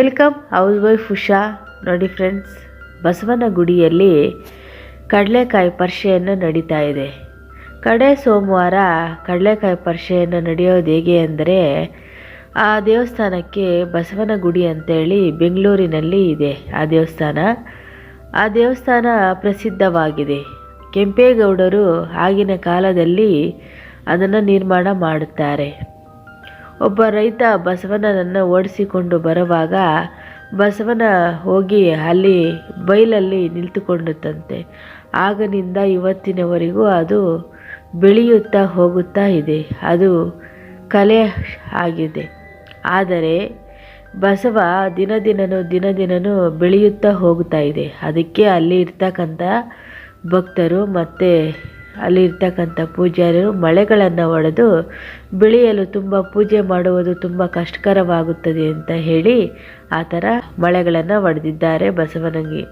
Welcome house wife Usha ನೋಡಿ friends ಬಸವನ ಗುಡಿಯಲ್ಲಿ ಕಡಲೆಕಾಯಿ ಪರಿಷೆಯನ್ನು ನಡೀತಾ ಇದೆ. ಕಡೆ ಸೋಮವಾರ ಕಡಲೆಕಾಯಿ ಪರಿಷೆಯನ್ನು ನಡೆಯೋದು ಹೇಗೆ ಅಂದರೆ, ಆ ದೇವಸ್ಥಾನಕ್ಕೆ ಬಸವನ ಗುಡಿ ಅಂತೇಳಿ ಬೆಂಗಳೂರಿನಲ್ಲಿ ಇದೆ ಆ ದೇವಸ್ಥಾನ. ಆ ದೇವಸ್ಥಾನ ಪ್ರಸಿದ್ಧವಾಗಿದೆ. ಕೆಂಪೇಗೌಡರು ಆಗಿನ ಕಾಲದಲ್ಲಿ ಅದನ್ನು ನಿರ್ಮಾಣ ಮಾಡುತ್ತಾರೆ. ಒಬ್ಬ ರೈತ ಬಸವನನ್ನು ಓಡಿಸಿಕೊಂಡು ಬರುವಾಗ ಬಸವನ ಹೋಗಿ ಅಲ್ಲಿ ಬೈಲಲ್ಲಿ ನಿಂತುಕೊಂಡುತ್ತಂತೆ ಆಗನಿಂದ ಇವತ್ತಿನವರೆಗೂ ಅದು ಬೆಳೆಯುತ್ತಾ ಹೋಗುತ್ತಾ ಇದೆ. ಅದು ಕಲೆ ಆಗಿದೆ. ಆದರೆ ಬಸವ ದಿನ ದಿನನೂ ದಿನ ದಿನನೂ ಬೆಳೆಯುತ್ತಾ ಹೋಗುತ್ತಾ ಇದೆ. ಅದಕ್ಕೆ ಅಲ್ಲಿ ಇರ್ತಕ್ಕಂಥ ಭಕ್ತರು ಮತ್ತು ಅಲ್ಲಿ ಇರ್ತಕ್ಕಂಥ ಪೂಜಾರಿರು ಮಳೆಗಳನ್ನು ಒಡೆದು ಬೆಳೆಯಲು ತುಂಬ ಪೂಜೆ ಮಾಡುವುದು ತುಂಬ ಕಷ್ಟಕರವಾಗುತ್ತದೆ ಅಂತ ಹೇಳಿ ಆ ಥರ ಮಳೆಗಳನ್ನು ಹೊಡೆದಿದ್ದಾರೆ ಬಸವನಂಗಿ.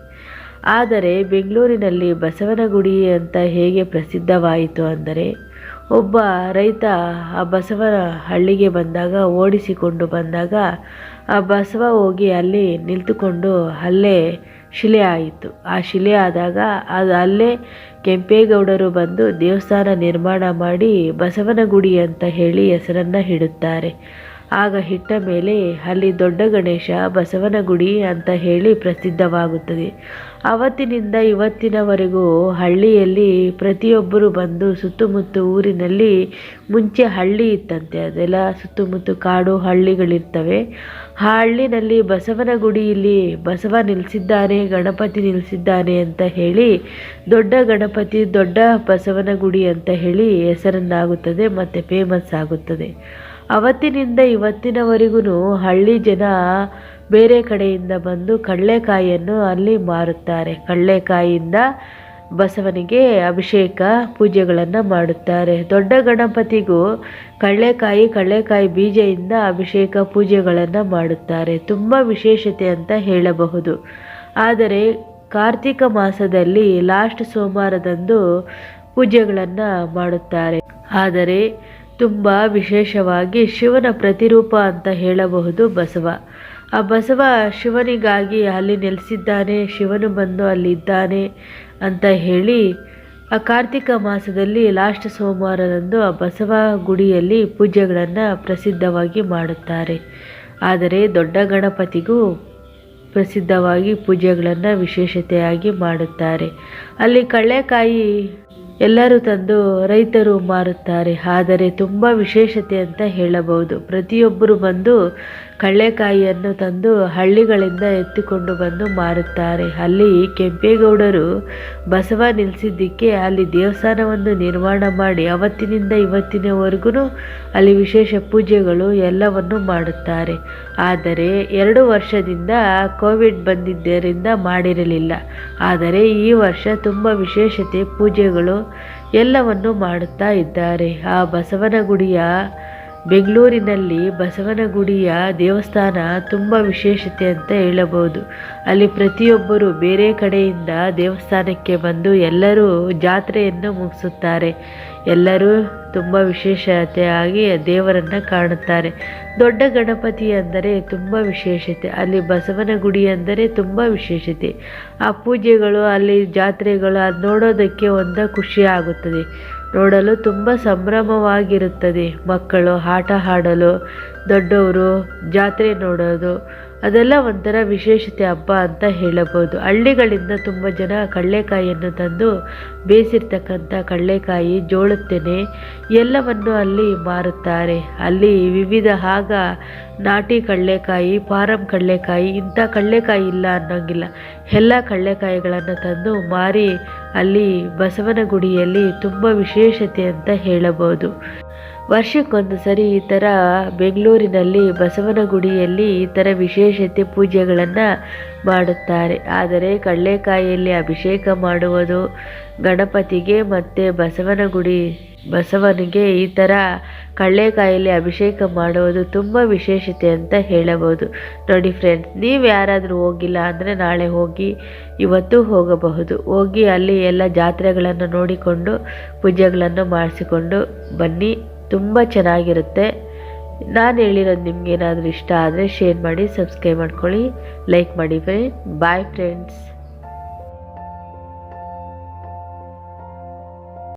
ಆದರೆ ಬೆಂಗಳೂರಿನಲ್ಲಿ ಬಸವನಗುಡಿ ಅಂತ ಹೇಗೆ ಪ್ರಸಿದ್ಧವಾಯಿತು ಅಂದರೆ ಒಬ್ಬ ರೈತ ಆ ಬಸವನ ಹಳ್ಳಿಗೆ ಬಂದಾಗ, ಓಡಿಸಿಕೊಂಡು ಬಂದಾಗ ಆ ಬಸವ ಹೋಗಿ ಅಲ್ಲಿ ನಿಂತುಕೊಂಡು ಅಲ್ಲೇ ಶಿಲೆ ಆಯಿತು. ಆ ಶಿಲೆ ಆದಾಗ ಅದು ಅಲ್ಲೇ ಕೆಂಪೇಗೌಡರು ಬಂದು ದೇವಸ್ಥಾನ ನಿರ್ಮಾಣ ಮಾಡಿ ಬಸವನಗುಡಿ ಅಂತ ಹೇಳಿ ಹೆಸರನ್ನು ಇಡುತ್ತಾರೆ ಆಗ ಇಟ್ಟ ಮೇಲೆ, ಅಲ್ಲಿ ದೊಡ್ಡ ಗಣೇಶ ಬಸವನ ಗುಡಿ ಅಂತ ಹೇಳಿ ಪ್ರಸಿದ್ಧವಾಗುತ್ತದೆ. ಅವತ್ತಿನಿಂದ ಇವತ್ತಿನವರೆಗೂ ಹಳ್ಳಿಯಲ್ಲಿ ಪ್ರತಿಯೊಬ್ಬರು ಬಂದು ಸುತ್ತಮುತ್ತ ಊರಿನಲ್ಲಿ ಮುಂಚೆ ಹಳ್ಳಿ ಇತ್ತಂತೆ. ಅದೆಲ್ಲ ಸುತ್ತಮುತ್ತ ಕಾಡು ಹಳ್ಳಿಗಳಿರ್ತವೆ. ಆ ಹಳ್ಳಿನಲ್ಲಿ ಬಸವನ ಗುಡಿಯಲ್ಲಿ ಬಸವ ನಿಲ್ಲಿಸಿದ್ದಾನೆ ಗಣಪತಿ ನಿಲ್ಲಿಸಿದ್ದಾನೆ ಅಂತ ಹೇಳಿ ದೊಡ್ಡ ಗಣಪತಿ, ದೊಡ್ಡ ಬಸವನ ಗುಡಿ ಅಂತ ಹೇಳಿ ಹೆಸರನ್ನಾಗುತ್ತದೆ ಮತ್ತು ಫೇಮಸ್ ಆಗುತ್ತದೆ. ಅವತ್ತಿನಿಂದ ಇವತ್ತಿನವರೆಗೂ ಹಳ್ಳಿ ಜನ ಬೇರೆ ಕಡೆಯಿಂದ ಬಂದು ಕಡಲೆಕಾಯಿಯನ್ನು ಅಲ್ಲಿ ಮಾರುತ್ತಾರೆ. ಕಡಲೆಕಾಯಿಯಿಂದ ಬಸವನಿಗೆ ಅಭಿಷೇಕ ಪೂಜೆಗಳನ್ನು ಮಾಡುತ್ತಾರೆ. ದೊಡ್ಡ ಗಣಪತಿಗೂ ಕಡಲೆಕಾಯಿ ಕಡಲೆಕಾಯಿ ಬೀಜದಿಂದ ಅಭಿಷೇಕ ಪೂಜೆಗಳನ್ನು ಮಾಡುತ್ತಾರೆ. ತುಂಬ ವಿಶೇಷತೆ ಅಂತ ಹೇಳಬಹುದು. ಆದರೆ ಕಾರ್ತಿಕ ಮಾಸದಲ್ಲಿ ಲಾಸ್ಟ್ ಸೋಮವಾರದಂದು ಪೂಜೆಗಳನ್ನು ಮಾಡುತ್ತಾರೆ. ಆದರೆ ತುಂಬ ವಿಶೇಷವಾಗಿ ಶಿವನ ಪ್ರತಿರೂಪ ಅಂತ ಹೇಳಬಹುದು ಬಸವ. ಆ ಬಸವ ಶಿವನಿಗಾಗಿ ಅಲ್ಲಿ ನೆಲೆಸಿದ್ದಾನೆ, ಶಿವನು ಬಂದು ಅಲ್ಲಿದ್ದಾನೆ ಅಂತ ಹೇಳಿ ಆ ಕಾರ್ತಿಕ ಮಾಸದಲ್ಲಿ ಲಾಸ್ಟ್ ಸೋಮವಾರದಂದು ಆ ಬಸವ ಗುಡಿಯಲ್ಲಿ ಪೂಜೆಗಳನ್ನು ಪ್ರಸಿದ್ಧವಾಗಿ ಮಾಡುತ್ತಾರೆ. ಆದರೆ ದೊಡ್ಡ ಗಣಪತಿಗೂ ಪ್ರಸಿದ್ಧವಾಗಿ ಪೂಜೆಗಳನ್ನು ವಿಶೇಷತೆಯಾಗಿ ಮಾಡುತ್ತಾರೆ. ಅಲ್ಲಿ ಕಳ್ಳೆಕಾಯಿ ಎಲ್ಲರೂ ತಂದು ರೈತರು ಮಾರುತ್ತಾರೆ. ಆದರೆ ತುಂಬ ವಿಶೇಷತೆ ಅಂತ ಹೇಳಬಹುದು. ಪ್ರತಿಯೊಬ್ಬರು ಬಂದು ಕಳ್ಳೆಕಾಯಿಯನ್ನು ತಂದು ಹಳ್ಳಿಗಳಿಂದ ಎತ್ತಿಕೊಂಡು ಬಂದು ಮಾರುತ್ತಾರೆ. ಅಲ್ಲಿ ಕೆಂಪೇಗೌಡರು ಬಸವ ನಿಲ್ಲಿಸಿದ್ದಕ್ಕೆ ಅಲ್ಲಿ ದೇವಸ್ಥಾನವನ್ನು ನಿರ್ಮಾಣ ಮಾಡಿ ಅವತ್ತಿನಿಂದ ಇವತ್ತಿನವರೆಗೂ ಅಲ್ಲಿ ವಿಶೇಷ ಪೂಜೆಗಳು ಎಲ್ಲವನ್ನು ಮಾಡುತ್ತಾರೆ. ಆದರೆ ಎರಡು ವರ್ಷದಿಂದ ಕೋವಿಡ್ ಬಂದಿದ್ದರಿಂದ ಮಾಡಿರಲಿಲ್ಲ. ಆದರೆ ಈ ವರ್ಷ ತುಂಬ ವಿಶೇಷತೆ ಪೂಜೆಗಳು ಎಲ್ಲವನ್ನು ಮಾಡುತ್ತಾ ಇದ್ದಾರೆ. ಆ ಬಸವನ ಗುಡಿಯ ಬೆಂಗಳೂರಿನಲ್ಲಿ ಬಸವನಗುಡಿಯ ದೇವಸ್ಥಾನ ತುಂಬ ವಿಶೇಷತೆ ಅಂತ ಹೇಳಬಹುದು. ಅಲ್ಲಿ ಪ್ರತಿಯೊಬ್ಬರು ಬೇರೆ ಕಡೆಯಿಂದ ದೇವಸ್ಥಾನಕ್ಕೆ ಬಂದು ಎಲ್ಲರೂ ಜಾತ್ರೆಯನ್ನು ಮುಗಿಸುತ್ತಾರೆ. ಎಲ್ಲರೂ ತುಂಬ ವಿಶೇಷತೆಯಾಗಿ ದೇವರನ್ನು ಕಾಣುತ್ತಾರೆ. ದೊಡ್ಡ ಗಣಪತಿ ಅಂದರೆ ತುಂಬ ವಿಶೇಷತೆ. ಅಲ್ಲಿ ಬಸವನ ಗುಡಿ ಅಂದರೆ ತುಂಬ ವಿಶೇಷತೆ. ಆ ಪೂಜೆಗಳು, ಅಲ್ಲಿ ಜಾತ್ರೆಗಳು, ಅದು ನೋಡೋದಕ್ಕೆ ಒಂದು ಖುಷಿ ಆಗುತ್ತದೆ. ನೋಡಲು ತುಂಬ ಸಂಭ್ರಮವಾಗಿರುತ್ತದೆ. ಮಕ್ಕಳು ಆಟ ಆಡಲು, ದೊಡ್ಡವರು ಜಾತ್ರೆ ನೋಡೋದು ಅದೆಲ್ಲ ಒಂಥರ ವಿಶೇಷತೆ ಹಬ್ಬ ಅಂತ ಹೇಳಬಹುದು. ಹಳ್ಳಿಗಳಿಂದ ತುಂಬ ಜನ ಕಡಲೆಕಾಯಿಯನ್ನು ತಂದು ಬೇಯಿಸಿರ್ತಕ್ಕಂಥ ಕಡಲೆಕಾಯಿ ಜೋಳುತ್ತೇನೆ ತೆನೆ ಎಲ್ಲವನ್ನು ಅಲ್ಲಿ ಮಾರುತ್ತಾರೆ. ಅಲ್ಲಿ ವಿವಿಧ ಆಗ ನಾಟಿ ಕಡಲೆಕಾಯಿ, ಫಾರಂ ಕಡಲೆಕಾಯಿ, ಇಂಥ ಕಡಲೆಕಾಯಿ ಇಲ್ಲ ಅನ್ನೋಂಗಿಲ್ಲ. ಎಲ್ಲ ಕಡಲೆಕಾಯಿಗಳನ್ನು ತಂದು ಮಾರಿ ಅಲ್ಲಿ ಬಸವನಗುಡಿಯಲ್ಲಿ ತುಂಬ ವಿಶೇಷತೆ ಅಂತ ಹೇಳಬಹುದು. ವರ್ಷಕ್ಕೊಂದು ಸರಿ ಈ ಥರ ಬೆಂಗಳೂರಿನಲ್ಲಿ ಬಸವನಗುಡಿಯಲ್ಲಿ ಈ ಥರ ವಿಶೇಷತೆ ಪೂಜೆಗಳನ್ನು ಮಾಡುತ್ತಾರೆ. ಆದರೆ ಕಡಲೆಕಾಯಿಯಲ್ಲಿ ಅಭಿಷೇಕ ಮಾಡುವುದು ಗಣಪತಿಗೆ ಮತ್ತು ಬಸವನಗುಡಿ, ಬಸವನಿಗೆ ಈ ಥರ ಕಡಲೆಕಾಯಿಯಲ್ಲಿ ಅಭಿಷೇಕ ಮಾಡುವುದು ತುಂಬ ವಿಶೇಷತೆ ಅಂತ ಹೇಳಬಹುದು. ನೋಡಿ ಫ್ರೆಂಡ್ಸ್ ನೀವು ಯಾರಾದರೂ ಹೋಗಿಲ್ಲ ಅಂದರೆ ನಾಳೆ ಹೋಗಿ ಇವತ್ತು ಹೋಗಬಹುದು. ಹೋಗಿ ಅಲ್ಲಿ ಎಲ್ಲ ಜಾತ್ರೆಗಳನ್ನು ನೋಡಿಕೊಂಡು ಪೂಜೆಗಳನ್ನು ಮಾಡಿಸಿಕೊಂಡು ಬನ್ನಿ. ತುಂಬ ಚೆನ್ನಾಗಿರುತ್ತೆ. ನಾನು ಹೇಳಿರೋದು ನಿಮ್ಗೆ ಏನಾದರೂ ಇಷ್ಟ ಆದರೆ ಶೇರ್ ಮಾಡಿ ಸಬ್ಸ್ಕ್ರೈಬ್ ಮಾಡ್ಕೊಳ್ಳಿ. ಲೈಕ್ ಮಾಡಿ ಬಾಯ್ ಫ್ರೆಂಡ್ಸ್